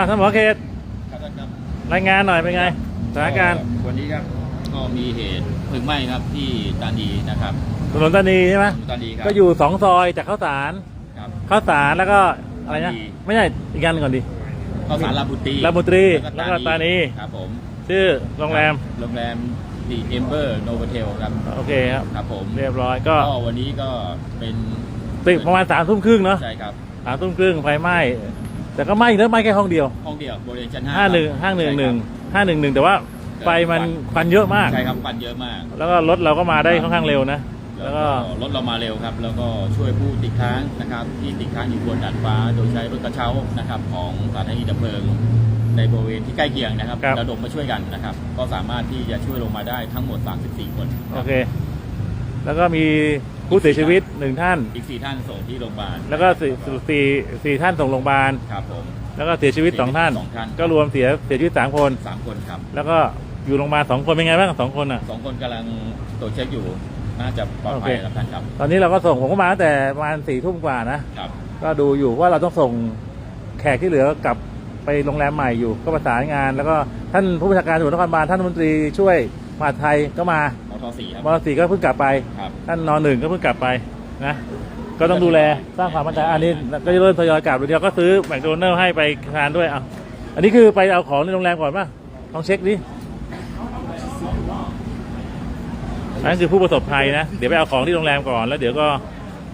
อ่าท่านหมอเขตครับท่านครับรายงานหน่อยเป็นไงสถานการณ์วันนี้ครับก็มีเหตุเพลิงไหม้ครับที่ตานีนะครับถนนตานีใช่ไหมตานีครับก็อยู่สองซอยจากข้าวสารครับข้าวสารแล้วก็อะไรนะตานีไม่ใช่อีกอันหนึ่งก่อนดิข้าวสารลาบุตรีลาบุตรีแล้วก็ตานีครับผมชื่อโรงแรมโรงแรมดีเอมเบอร์โนเวเทลครับโอเคครับครับผมเรียบร้อยก็ก็วันนี้ก็เป็นติดประมาณสามทุ่มครึ่งเนาะใช่ครับสามทุ่มครึ่งไฟไหม้ แต่ก็ไหม้แล้วไหม้แค่ห้องเดียว ห้องเดียวบริเวณชั้นห้าห้าหนึ่งห้าหนึ่งหนึ่งห้าหนึ่งหนึ่งแต่ว่าไฟมันควันเยอะมาก ใช่ครับควันเยอะมาก แล้วก็รถเราก็มาได้ค่อนข้างเร็วนะ แล้แล้ววก็ก็รถเรามาเร็วครับ แล้วก็ช่วยผู้ติดค้างนะครับ ที่ติดค้างอยู่บนดาดฟ้า โดยใช้รถกระเช้านะครับของสถานีดับเพลิง ในบริเวณที่ใกล้เคียงนะครับระดมมาช่วยกันนะครับ ก็สามารถที่จะช่วยลงมาได้ทั้งหมด 34 คน โอเค แล้วก็มี ผู้เสียชีวิตหนึ่งท่าน อีก4ท่านส่งที่โรงพยาบาลแล้วก็สี่สี่สี่ท่านส่งโรงพยาบาล ครับผม แล้วก็เสียชีวิตสองท่าน สองท่าน ก็รวมเสียเสียชีวิตสามคน3คนครับแล้วก็อยู่โรงพยาบาลสองคนเป็นไงบ้างสองคนอะ สองคนกำลังตรวจเช็คอยู่น่าจะปลอดภัยโอเคครับท่านครับ ตอนนี้เราก็ส่งผมก็มาตั้งแต่ประมาณสี่ทุ่มกว่านะครับ ก็ดูอยู่ว่าเราต้องส่งแขกที่เหลือกลับไปโรงแรมใหม่อยู่ก็ประสานงาน แล้วก็ท่านผู้บัญชาการตำรวจนครบาลท่านรัฐมนตรีช่วย มหาดไทยก็มามทสี่ครับมสีก็เพิ่งกลับไป ครับ ท่านนอนหนึ่งก็เพิ่งกลับไปนะก็ต้องดูแลสร้างความมั่นใจอันนี้ก็จะเริ่มทยอยกลับเดี๋ยวก็ซื้อแมคโดนัลล์ให้ไปทานด้วยอะอันนี้คือไปเอาของในโรงแรมก่อนป่ะลองเช็คดินั่นคือผู้ประสบภัยนะ เดี๋ยวไปเอาของที่โรงแรมก่อน แล้วเดี๋ยวก็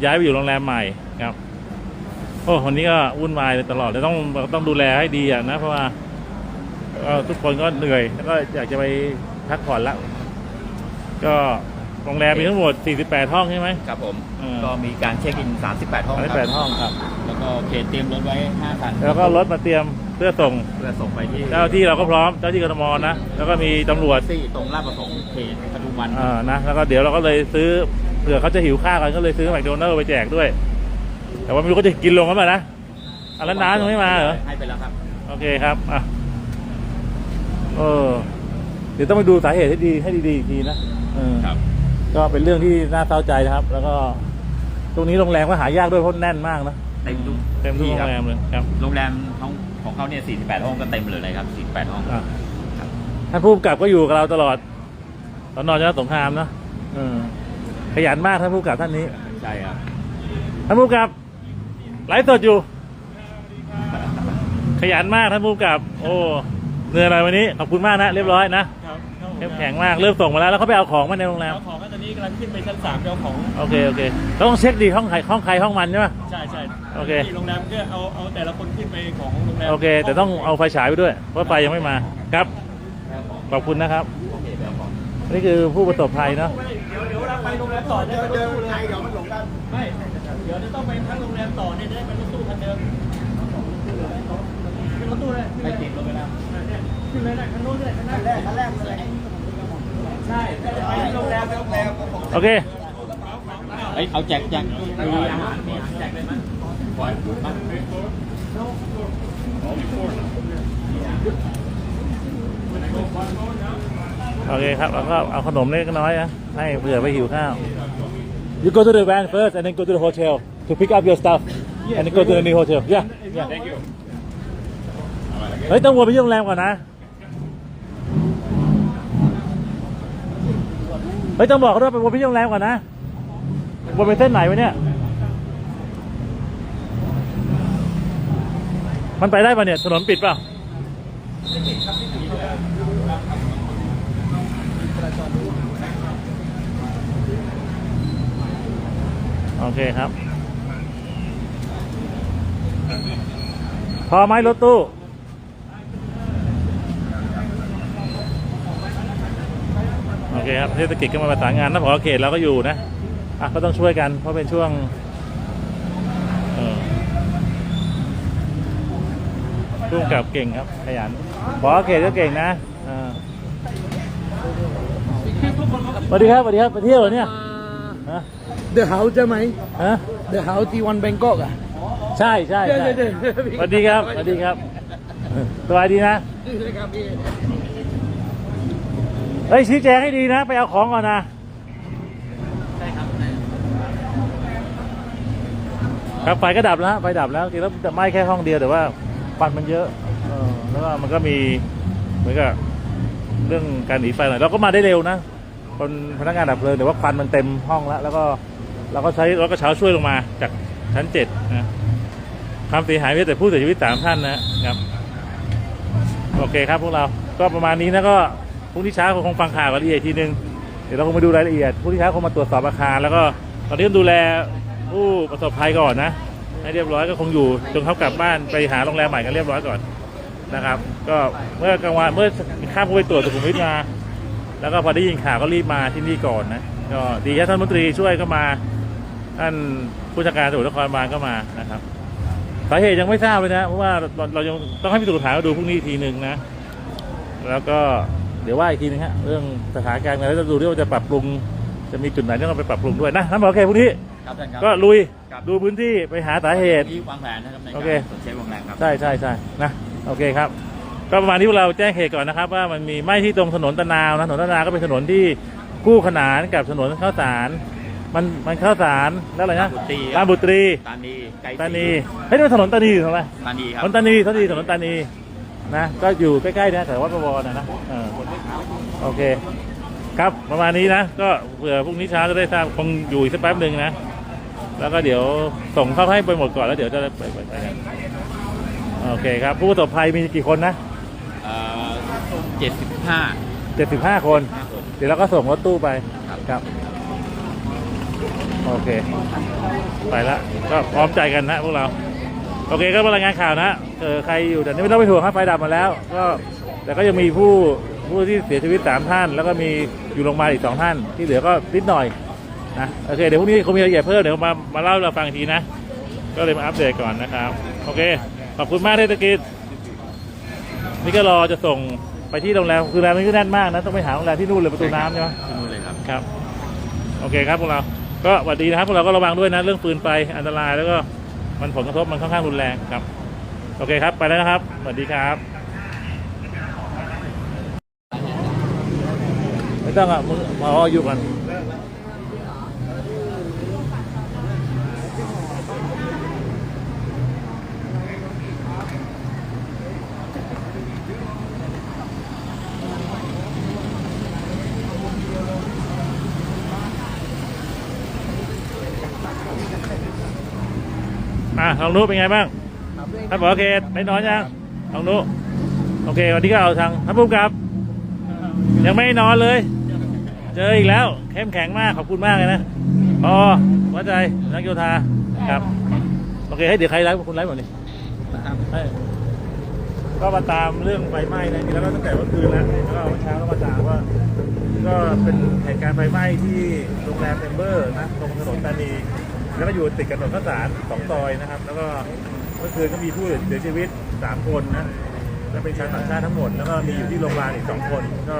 ย้ายไปอยู่โรงแรมใหม่ครับ โอ้วันนี้ก็วุ่นวายตลอดเลยต้องต้องดูแลให้ดีอะนะ เพราะว่าก็ทุกคนก็เหนื่อยแล้วก็อยากจะไป พักผ่อนละ ก็โรงแรมมีทั้งหมด 48 ห้องใช่ไหม ครับผม อืม ก็มีการเช็คอิน 38 ห้องครับ38ห้องครับ แล้วก็เขตเตรียมรถไว้ 5 คันแล้วก็รถมาเตรียมเพื่อส่ง เพื่อส่งไปที่เจ้าที่เราก็พร้อม เจ้าที่กทมนะ แล้วก็มีตำรวจ ที่ตรงลาดประสงค์เขตปทุมวันอ่า นะ แล้วก็เดี๋ยวเราก็เลยซื้อ เผื่อเขาจะหิวข้าวกันก็เลยซื้อแมคโดนัลล์ไปแจกด้วย แต่ว่าไม่รู้เขาจะกินลงกันไหมนะอะแล้วน้ำยังไม่มาเหรอ ให้ไปแล้วครับ โอเคครับ อะ เออ เดี๋ยวต้องไปดูสาเหตุให้ดีให้ดีๆอีกทีนะเออครับ ก็เป็นเรื่องที่น่าเศร้าใจนะครับ แล้วก็ตรงนี้โรงแรมก็หายากด้วยเพราะแน่นมากนะเต็มทุกเต็มทุกที่โรคบงแรมเลยครับโรงแรมของของเขาเนี่ย 48 ห้องก็เต็มเลยนะครับ 48 ห้อง อะครับ ท่านผู้กำกับก็อยู่กับเราตลอดตอนนอนชนะสงครามเนอะเออขยันมากท่านผู้กำกับท่านนี้ ใช่ครับ ท่านผู้กำกับไลฟ์สดอยู่ ขยันมากท่านผู้กำกับ โอ้เหนื่อยหน่อยวันนี้ขอบคุณมากนะเรียบร้อยนะครับครับผม เข้มแข็งมากเริ่มส่งมาแล้วแล้วเขาไปเอาของมาในโรงแรมเอาของก็ตอนนี้กำลังขึ้นไปชั้นสามไปเอาของโอเคโอเคต้องเช็คดีห้องใครห้องใครห้องมันใช่ไหมใช่ใช่โอเคที่โรงแรมก็เอาเอาแต่ละคนขึ้นไปของโรงแรมโอเค แต่ต้องเอาไฟฉายไปด้วยเพราะไฟยังไม่มาครับขอบคุณนะครับนี่คือผู้ประสบภัยเนาะเดี๋ยวเดี๋ยวเราไปโรงแรมต่อจะไปรถตู้เลยเดี๋ยวมันหลงกันไม่เดี๋ยวจะต้องไปทั้งโรงแรมต่อเนี่ยจะได้ไปรถตู้คันเดิมเป็นรถตู้เลยไม่ติดลงไปแล้วขึ้นเลยนะคันนู้นเลยคันแรกคันแรกเลย ใช่โรงแรมโรงแรมโอเคเอ้ยเอาแจกแจกมีอาหารมีอาหารแจกเลยมั้ยโอเคครับแล้วก็เอาขนมเล็กน้อยนะให้เผื่อไปหิวข้าว You go to the van first and then go to the hotel to pick up your stuff and then go to the new hotel yeah yeah เฮ้ยต้องวนไปที่โรงแรมก่อนนะ เฮ้ยต้องบอกเขาด้วยไปวนไปที่โรงแรมก่อนนะวนไปเส้นไหนวะเนี่ย มันไปได้ปะเนี่ยถนนปิดเปล่าโอเคครับ พอไหมรถตู้ โอ เคครับเทศกิจก็มาประสานงานนะพอเขตเราก็อยู่นะอะก็ต้องช่วยกันเพราะเป็นช่วงเออร่วมกับเก่งครับขยันพอเขตก็เก่งนะอ่าสวัสดีครับสวัสดีครับไปเที่ยวเหรอเนี่ยฮะเดอะเฮาส์ใช่ไหมฮะเดอะเฮาส์ที่วันแบงกอกอะใช่ใช่ใช่เดี๋ยวเดี๋ยวเดี๋ยวสวัสดีครับสวัสดีครับสบายดีนะนี่ เฮ้ยชี้แจงให้ดีนะ ไปเอาของก่อนนะใช่ครับไฟก็ดับแล้วไฟดับแล้วจริงแล้วจะไหม้แค่ห้องเดียวแต่ว่าควันมันเยอะก็อแล้วก็มันก็มีเหมือนกับเรื่องการหนีไฟหน่อยเราก็มาได้เร็วนะคนพนักงานดับเพลิงแต่ว่าควันมันเต็มห้องแล้ว แล้วก็เราก็ใช้รถกระเช้าช่วยลงมาจากชั้นเจ็ดนะความเสียหายไม่แต่ผู้เสียชีวิตสามท่านนะครับ โอเคครับพวกเราก็ประมาณนี้นะก็ รุ่งนี้เช้าคงฟังข่าวกันละเอียดอีกทีนึง เดี๋ยวเราคงมาดูรายละเอียดพรุ่งนี้เช้าคงมาตรวจสอบอาคาร แล้วก็ตอนนี้ก็ดูแลผู้ประสบภัยก่อนนะให้เรียบร้อยก็คงอยู่จนเขากลับบ้านไปหาโรงแรมใหม่กันเรียบร้อยก่อนนะครับ ก็เมื่อกลางวันเมื่อข้ามไปตรวจสุขุมวิทมา แล้วก็พอได้ยินข่าวก็รีบมาที่นี่ก่อนนะก็ดีที่ท่านมนตรีช่วยก็มาท่านผู้จัดการตำรวจนครบาลก็มานะครับสาเหตุยังไม่ทราบเลยนะเพราะว่าเราเรายังต้องให้พิสูจน์หลักฐานดูพรุ่งนี้ทีหนึ่งนะ แล้วก็ เดี๋ยวว่าอีกทีนึงฮะเรื่องสถานการณ์แล้วจะดูด้วยว่าจะปรับปรุง จะมีจุดไหนที่ต้องไปปรับปรุงด้วยนะนั่นบอกโอเคพรุ่งนี้ครับท่านครับก็ลุยครับดูพื้นที่ไปหาสาเหตุ ที่วางแผนนะครับในโอการเคตรวจเช็ควงแรงครับ ใช่ใช่ใช่นะโอเคครับ ก็ประมาณที่พวกเราแจ้งเหตุก่อนนะครับว่ามันมีไหม้ที่ตรงถนนตะนาวนะถนนตะนาวก็เป็นถนนที่คู่ขนานกับถนนข้าวสารมันมันข้าวสารแล้วอะไรนะบุตรีลานบุตรีตานีไกลตานีเฮ้ยนี่มันถนนตานีถูกไหมตานีคถรับนนตานีเท่านีถนนตานี นะ ก็อยู่ใกล้ๆนะแต่วัดประวรนะนะเออโอเค ครับประมาณนี้นะ ก็เผื่อพรุ่งนี้เช้าจะได้ทราบคงอยู่อีกสักแป๊บหนึ่งนะ แล้วก็เดี๋ยวส่งเข้าให้ไปหมดก่อนแล้วเดี๋ยวจะได้ไปไปไปกันโอเคครับ ผู้ประสบภัยมีกี่คนนะเจ็ดสิบห้า75คน เดี๋ยวเราก็ส่งรถตู้ไปครับครับ โอเค ไปละก็พร้อมใจกันนะพวกเรา โอเคก็มารายงานข่าวนะเออใครอยู่แต่นี่ไม่ต้องไปห่วงครับไฟดับมาแล้ว ก็แต่ก็ยังมีผู้ผู้ที่เสียชีวิตสามท่าน แล้วก็มีอยู่โรงพยาบาลอีกสองท่าน ที่เหลือก็นิดหน่อยนะโอเคเดี๋ยวพรุ่งนี้คงมีรายละเอียดเพิ่มเดี๋ยวมามาเล่าให้เราฟังอีกทีนะ ก็เลยมาอัปเดตก่อนนะครับโอเคขอบคุณมากเทศกิจนี่ก็รอจะส่งไปที่โรงแรมคือโรงแรมนี้ก็แน่นมากนะต้องไปหาโรงแรมที่นู่นเลยประตูน้ำใช่ไหมที่นู่นเลยครับครับ โอเคครับพวกเรา ก็สวัสดีนะครับพวกเราก็ระวังด้วยนะ เรื่องปืนไฟอันตรายแล้วก็ มันผลกระทบมันค่อนข้างรุนแรงครับ โอเคครับ ไปแล้วนะครับ สวัสดีครับไม่ต้องอะมึงมาเอาอยู่กัน อะลองนุเป็นไงบ้างท่านบอกโอเคได้นอนยังลองนุโอเค วันนี้ก็เอาทางท่านผู้กำกับ ยังไม่นอนเลย เจออีกแล้ว เข้มแข็งมาก ขอบคุณมากเลยนะอ๋อวัดใจนักโยธาครับ โอเค ให้เดี๋ยวใครไลฟ์คุณไลฟ์หมดนี่ให้ก็มาตามเรื่องไฟไหม้นะจริงๆแล้วก็ตั้งแต่เมื่อคืนแล้วแล้วก็เมื่อเช้าก็มาตามว่า ก็เป็นเหตุการณ์ไฟไหม้ที่โรงแรมเทมเบอร์นะตรงถนนตานี แล้วก็อยู่ติดกับถนนข้าวสารสองซอยนะครับ แล้วก็เมื่อคืนก็มีผู้เสียชีวิตสามคนนะและเป็นชาวต่างชาติทั้งหมด แล้วก็มีอยู่ที่โรงพยาบาลอีกสองคน ก็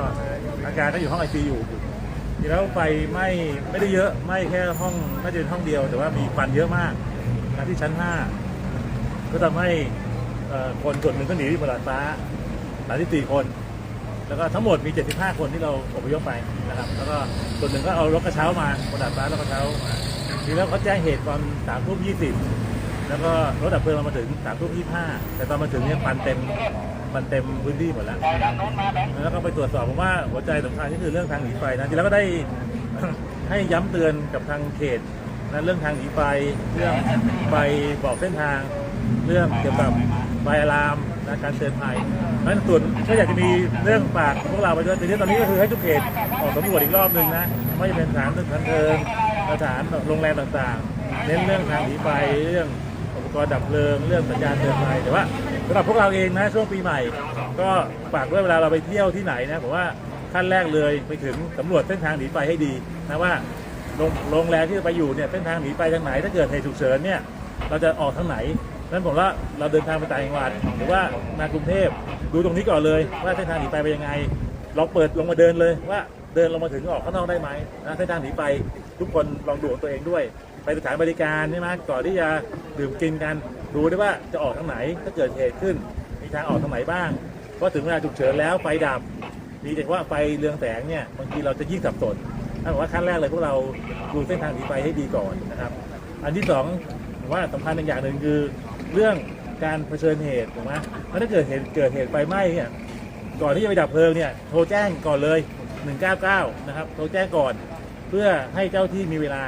อาการก็อยู่ห้องไอซีอยู่ทีแล้วไฟไหม้ไม่ได้เยอะไหม้แค่ห้องน่าจะเป็นห้องเดียว แต่ว่ามีควันเยอะมากนะที่ชั้นห้าก็ทำให้คนส่วนหนึ่งก็หนีที่บนดาดฟ้าหลายที่สี่คน แล้วก็ทั้งหมดมี 75 คนที่เราอพยพไปนะครับ แล้วก็ส่วนหนึ่งก็เอารถกระเช้ามาบนดาดฟ้ารถกระเช้ามา ทีแล้วเขาแจ้งเหตุตอนสามทุ่มยี่สิบแล้วก็รถดับเพลิงมาถึงสามทุ่มยี่ห้าแต่ตอนมาถึงเนี่ยควันเต็มควันเต็มพื้นที่หมดแล้วนะครับแล้วก็ไปตรวจสอบผมว่าหัวใจสำคัญก็คือเรื่องทางหนีไฟนะทีแล้วก็ได้ให้ย้ำเตือนกับทางเขตนะเรื่องทางหนีไฟเรื่องไฟบอกเส้นทาง เรื่องเกี่ยวกับไฟอะลามนะการเตือนภัยนั้นส่วนก็อยากจะมีเรื่องฝากพวกเราไปด้วยแต่ที่ตอนนี้ก็คือให้ทุกเขตออกสำรวจอีกรอบหนึ่งนะไม่ว่าจะเป็นสถานบันเทิง สถานโรงแรมต่างๆ เน้นเรื่องทางหนีไฟเรื่องอุปกรณ์ดับเพลิงเรื่องสัญญาณเตือนภัยแต่ว่าสำหรับพวกเราเองนะช่วงปีใหม่ ก็ฝากด้วยเวลาเราไปเที่ยวที่ไหนนะผมว่าขั้นแรกเลยไปถึงสำรวจเส้นทางหนีไฟให้ดีนะว่าโรงงแรมที่จะไปอยู่เนี่ยเส้นทางหนีไปทางไหน ถ้าเกิดเหตุฉุกเฉินเนี่ยเราจะออกทางไหนนั้นผมว่าเราเดินทางไปต่างจังหวัดหรือว่ามากรุงเทพดูตรงนี้ก่อนเลย ว่าเส้นทางหนีไปเป็นยังไงลองเปิดลงมาเดินเลยว่าเดินลงมาถึงออกข้างนอกได้ไหมนะเส้นทางหนีไป ทุกคนลองดูของตัวเองด้วย ไปสถานบริการใช่ไหมก่อนที่จะดื่มกินกันดูด้วยว่าจะออกทางไหนถ้าเกิดเหตุขึ้น มีทางออกทางไหนบ้างเพราะถึงเวลาฉุกเฉินแล้วไฟดับมีแต่ว่าไฟเรืองแสงเนี่ยบางทีเราจะยิ่งสับสนถ้าบอกว่าขั้นแรกเลยพวกเราดูเส้นทางหนีไฟให้ดีก่อนนะครับ อันที่สองผมว่าสำคัญอีกอย่างหนึ่งคือเรื่องการเผชิญเหตุถูกไหมถ้าเกิดเหตุเกิดเหตุไฟไหม้เนี่ยก่อนที่จะไปดับเพลิงเนี่ยโทรแจ้งก่อนเลย 199 นะครับ โทรแจ้งก่อน เพื่อให้เจ้าที่มีเวลา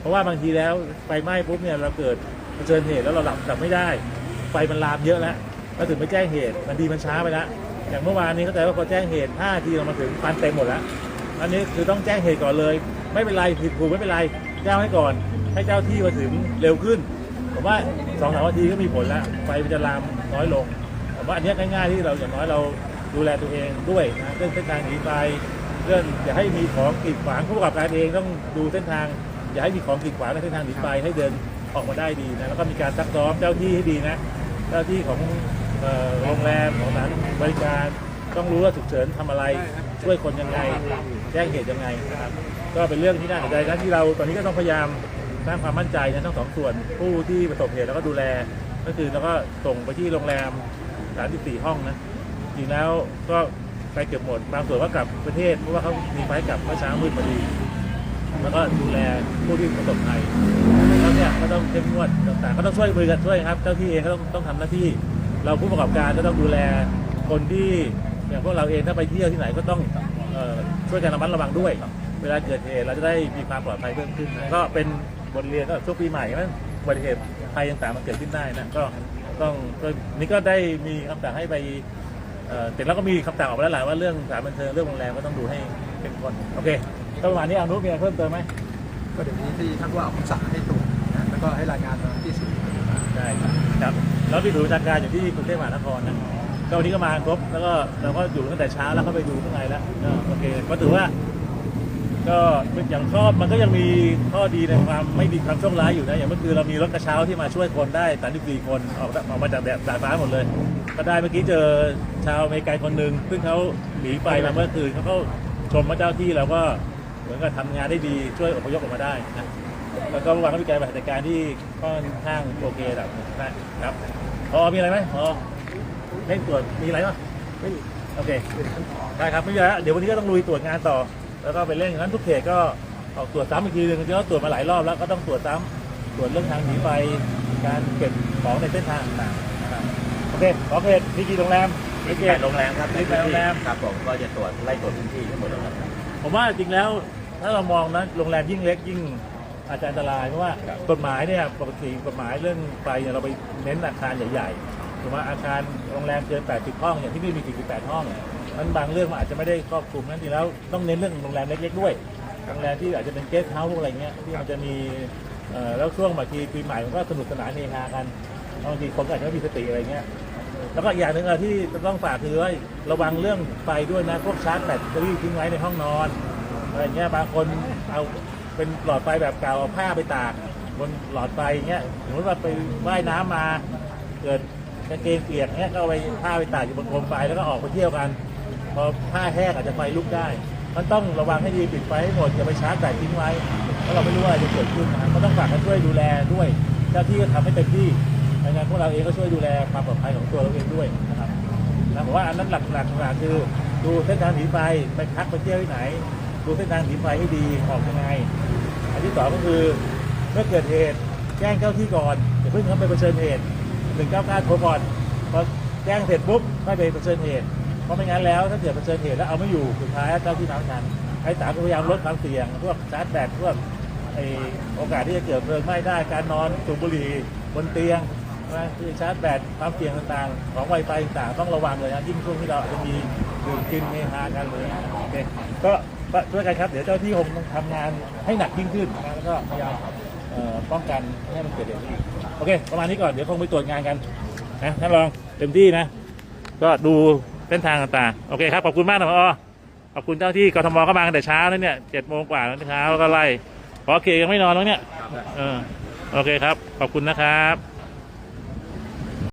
เพราะว่าบางทีแล้วไฟไหม้ปุ๊บเนี่ยเราเกิดเผชิญเหตุแล้วเราดับดับไม่ได้ ไฟมันลามเยอะแล้วแล้วถึงไม่แจ้งเหตุบางทีมันช้าไปแล้วอย่างเมื่อวานนี้เข้าใจว่าพอแจ้งเหตุ5ทีเรามาถึงฟันเต็มหมดแล้วอันนี้คือต้องแจ้งเหตุก่อนเลย ไม่เป็นไรผิดถูกไม่เป็นไรแจ้งให้ก่อน ให้เจ้าที่มาถึงเร็วขึ้นผมว่าสองสามนาทีก็มีผลแล้วไฟมันจะลามน้อยลงผมว่าอันนี้ง่ายๆที่เราอย่างน้อยเราดูแลตัวเองด้วยนะเรื่องเส้นทางหนีไฟ เรื่องอย่าให้มีของกีดขวางผู้ประกอบการเองต้องดูเส้นทาง อย่าให้มีของกีดขวางในเส้นทางหนีไฟให้เดินออกมาได้ดีนะแล้วก็มีการซักซ้อมเจ้าที่ให้ดีนะ เจ้าที่ของเอ่อโรงแรมของสถานบริการต้องรู้ว่าฉุกเฉินทำอะไรช่วยคนยังไง แจ้งเหตุยังไงนะครับก็เป็นเรื่องที่น่าสนใจนะที่เราตอนนี้ก็ต้องพยายามสร้างความมั่นใจนะทั้งสองส่วนผู้ที่ประสบเหตุแล้วก็ดูแล ก็คือแล้วก็ส่งไปที่โรงแรม34ห้องนะจริงแล้วก็ ไปเกือบหมดบางส่วนก็กลับประเทศเพราะว่าเขามีไฟกลับเมื่อเช้ามืดพอดี แล้วก็ดูแลผู้ที่ประสบภัยแล้วเนี่ยก็ต้องเข้มงวดต่างๆก็ต้องช่วยมือกันช่วยครับ เจ้าที่เองก็ต้องต้องทำหน้าที่ เราผู้ประกอบการก็ต้องดูแลคนที่อย่างพวกเราเองถ้าไปเที่ยวที่ไหนก็ต้องออช่วยกันระมัดระวังด้วย เวลาเกิดเหตุเราจะได้มีความปลอดภัยเพิ่มขึ้น ก็เป็นบทเรียนก็ช่วงปีใหม่มันอุบัติเหตุภัยต่างๆมันเกิดขึ้นได้นะก็ต้องนี่ก็ได้มีคำสั่งให้ไป แต่แล้วก็มีคำสั่งออกมาแล้วแหละว่าเรื่องสถานบันเทิงเรื่องโรงแรมก็ต้องดูให้เป็นคนโอเคก็ประมาณนี้เอานุมีอะไรเพิ่มเติมไหมก็เดี๋ยวนี้ที่ท่านว่าออกคำสั่งให้ตรวจนะแล้วก็ให้รายงานมาที่ศูนย์ได้ครับครับแล้วที่ดูประชาการอยู่ที่กรุงเทพมหานครนะก็วันนี้ก็มาครบแล้วก็เราก็อยู่ตั้งแต่เช้าแล้วก็ไปดูข้างในแล้วก็โอเคก็ถือว่า ก็อย่างชอบมันก็ยังมีข้อดีในความไม่ดีความโชคร้ายอยู่นะอย่างเมื่อคืนเรามีรถกระเช้าที่มาช่วยคนได้34คนออกออกมาจากแบบดาดฟ้าหมดเลย ก็ได้เมื่อกี้เจอ ชาวอเมริกันคนหนึ่งซึ่งเขาหนีไปมาเมื่อคืนเขาก็ชมว่าเจ้าที่เราก็เหมือนกับทำงานได้ดีช่วยอพยพออกมาได้นะแล้วก็เมื่อวานก็มีการปฏิบัติการที่ค่อนข้างโอเคแบบนะครับพอมีอะไรไหมพอเร่ตรวจมีอะไรบ้างไม่มีโอเคได้ครับไม่มีแล้วเดี๋ยววันนี้ก็ต้องลุยตรวจงานต่อ แล้วก็ไปเร่งงั้นทุกเขตก็ออกตรวจซ้ำอีกทีหนึงจริงๆแล้วตรวจมาหลายรอบแล้วก็ต้องตรวจซ้ำตรวจเรื่องทางหนีไฟการเก็บของในเส้นทางต่างๆโอเคขอเขตมีกี่โรงแรม มีแปดโรงแรมครับมีแปดโรงแรมครับผมก็จะตรวจไล่ตรวจพื้นที่ทั้งหมดแล้วครับผมว่าจริงแล้วถ้าเรามองนะโรงแรมยิ่งเล็กยิ่งอาจจะอันตรายเพราะว่าครับกฎหมายเนี่ยปกติกฎหมายเรื่องไฟเนี่ยเราไปเน้นอาคารใหญ่ๆถูกไหมอาคารโรงแรมเกิน 80 ห้องอย่างที่นี่มี 48 ห้องมันบางเรื่องมันอาจจะไม่ได้ครอบคลุมนั่นจริงแล้วต้องเน้นเรื่องโรงแรมเล็กๆด้วยโรงแรมที่อาจจะเป็นเกสต์เฮาส์พวกอะไรเงี้ยที่มันจะมีเอ่อแล้วช่วงบางทีปีใหม่มันก็สนุกสนานเฮฮากันบางทีคนก็อาจจะไม่มีสติอะไรเงี้ย แล้วก็อีกอย่างหนึ่งอะที่ต้องฝากคือว่าระวังเรื่องไฟด้วยนะพวกชาร์จแบตเตอรี่ทิ้งไว้ในห้องนอนอะไรเงี้ยบางคนเอาเป็นหลอดไฟแบบเก่าเอาผ้าไปตากบนหลอดไฟเงี้ยสมมติว่าไปว่ายน้ำมาเกิดกางเกงเปียกเงี้ยก็เอาไปผ้าไปตากอยู่บนโคมไฟแล้วก็ออกไปเที่ยวกัน พอผ้าแห้งอาจจะไฟลุกได้ มันต้องระวังให้ดีปิดไฟให้หมดอย่าไปชาร์จแบตทิ้งไว้เพราะเราไม่รู้ว่าจะเกิดขึ้นนะก็ต้องฝากกันช่วยดูแลด้วย เจ้าที่ก็ทำให้เต็มที่ ดังนั้นพวกเราเองก็ช่วยดูแลความปลอดภัยของตัวเราเองด้วยนะครับนะผมว่าอันนั้นหลักๆหลักคือดูเส้นทางหนีไฟไปพักไปเที่ยวที่ไหน ดูเส้นทางหนีไฟให้ดีออกยังไง อันที่สองก็คือเมื่อเกิดเหตุแจ้งเจ้าที่ก่อนอย่าเพิ่งเข้าไปเผชิญเหตุหนึ่งเก้าเก้าโทรก่อนพอแจ้งเสร็จปุ๊บค่ไปเผชิญเหตุเพราะไม่งั้นแล้วถ้าเกิดเผชิญเหตุแล้วเอาไม่อยู่สุดท้ายเจ้าที่น้ำทันไอ้สามก็พยายามลดความเสี่ยงพวกชาร์จแบตพวกไอโอกาสที่จะเกิดเพลิงไหม้ได้การนอนสูบบุหรี่บนเตียง นะที่ชาร์จแบตความเสี่ยงต่างๆ ของไวไฟต่างๆต้องระวังเลยนะยิ่งช่วงที่เราอาจจะมีดื่มกินเฮฮากันเลยโอเคก็ช่วยกันครับ เดี๋ยวเจ้าที่คงต้องทำงานให้หนักยิ่งขึ้นนะแล้วก็พยายามเอ่อป้องกันไม่ให้มันเกิดเหตุนี้อีกโอเคประมาณนี้ก่อนเดี๋ยวคงไปตรวจงานกันนะท่านรองเต็มที่นะ ก็ดูเส้นทางต่างๆ โอเคครับ ขอบคุณมากนะพอขอบคุณเจ้าที่กทมก็มากันแต่เช้าแล้วเนี่ยเจ็ดโมงกว่าแล้วเช้าแล้วก็ไล่พอเคยังไม่นอนแล้วเนี่ย เออ โอเคครับ ขอบคุณนะครับ